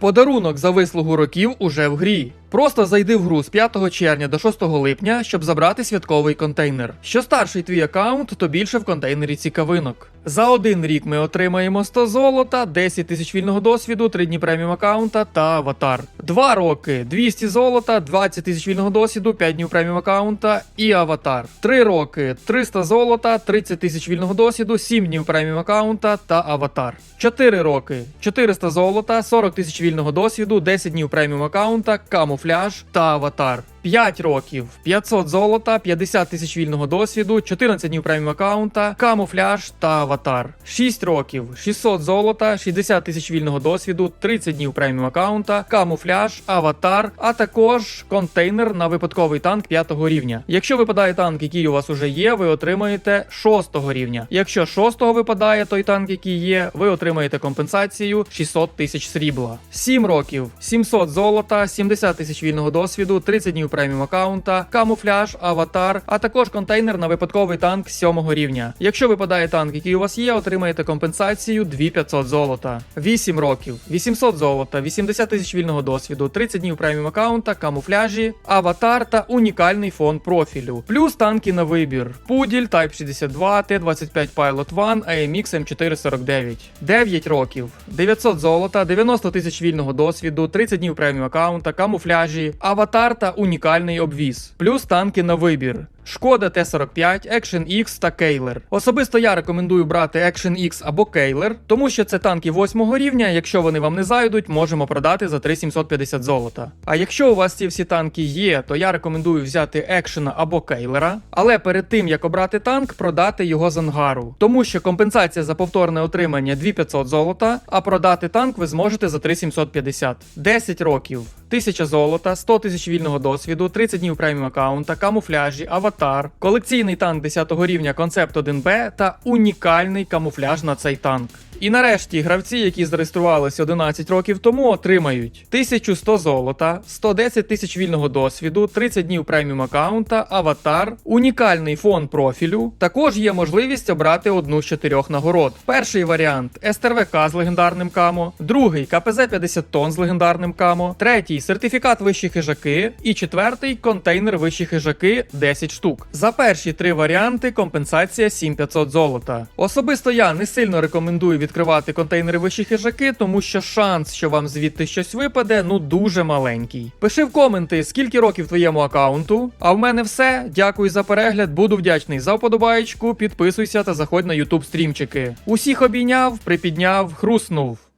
Подарунок за вислугу років уже в грі. Просто зайди в гру з 5 червня до 6 липня, щоб забрати святковий контейнер. Що старший твій аккаунт, то більше в контейнері цікавинок. За один рік ми отримаємо 100 золота, 10 тисяч вільного досвіду, 3 дні преміум аккаунта та аватар. Два роки 200 золота, 20 тисяч вільного досвіду, 5 днів преміум аккаунта і аватар. Три роки 300 золота, 30 тисяч вільного досвіду, 7 днів преміум аккаунта та аватар. 4 роки 400 золота, 40 тисяч вільного досвіду, 10 днів преміум аккаунта, камуфляж та аватар. 5 років 500 золота, 50 тисяч вільного досвіду, 14 днів преміум аккаунта, камуфляж та аватар. 6 років 600 золота, 60 тисяч вільного досвіду, 30 днів преміум аккаунта, камуфляж, аватар, а також контейнер на випадковий танк 5 рівня. Якщо випадає танк, який у вас уже є, ви отримаєте 6 рівня. Якщо 6 випадає той танк, який є, ви отримаєте компенсацію 600 тисяч срібла. 7 років 700 золота, 70 тисяч вільного досвіду, 30 днів преміум аккаунта, камуфляж, аватар, а також контейнер на випадковий танк 7 рівня. Якщо випадає танк, який у вас є, отримаєте компенсацію 2500 золота. 8 років 800 золота, 80 тисяч вільного досвіду, 30 днів преміум аккаунта, камуфляжі, аватар та унікальний фон профілю. Плюс танки на вибір: Пуділь, Type 62, Т-25 Pilot One, AMX M449. 9 років 900 золота, 90 тисяч вільного досвіду, 30 днів преміум аккаунта, камуфляжі, аватар та унікальний обвіз. Плюс танки на вибір. Шкода Т-45, Action X та Кейлер. Особисто я рекомендую брати Action X або Кейлер, тому що це танки 8 рівня. Якщо вони вам не зайдуть, можемо продати за 3750 золота. А якщо у вас ці всі танки є, то я рекомендую взяти Екшена або Кейлера. Але перед тим як обрати танк, продати його з ангару, тому що компенсація за повторне отримання 2500 золота, а продати танк ви зможете за 3750. 10 років. 1000 золота, 100 тисяч вільного досвіду, 30 днів преміум аккаунта, камуфляжі, аватар, колекційний танк 10 рівня Концепт 1Б та унікальний камуфляж на цей танк. І нарешті гравці, які зареєструвалися 11 років тому, отримають 1100 золота, 110 тисяч вільного досвіду, 30 днів преміум аккаунта, аватар, унікальний фон профілю. Також є можливість обрати одну з чотирьох нагород. Перший варіант СТРВК з легендарним камо, другий КПЗ 50 тонн з легендарним камо, третій сертифікат вищі хижаки і четвертий контейнер вищі хижаки 10 штук. За перші три варіанти компенсація 7500 золота. Особисто я не сильно рекомендую відкривати контейнери вищі хижаки, тому що шанс, що вам звідти щось випаде, ну дуже маленький. Пиши в коменти, скільки років твоєму аккаунту. А в мене все. Дякую за перегляд. Буду вдячний за вподобаєчку. Підписуйся та заходь на YouTube стрімчики. Усіх обійняв, припідняв, хруснув.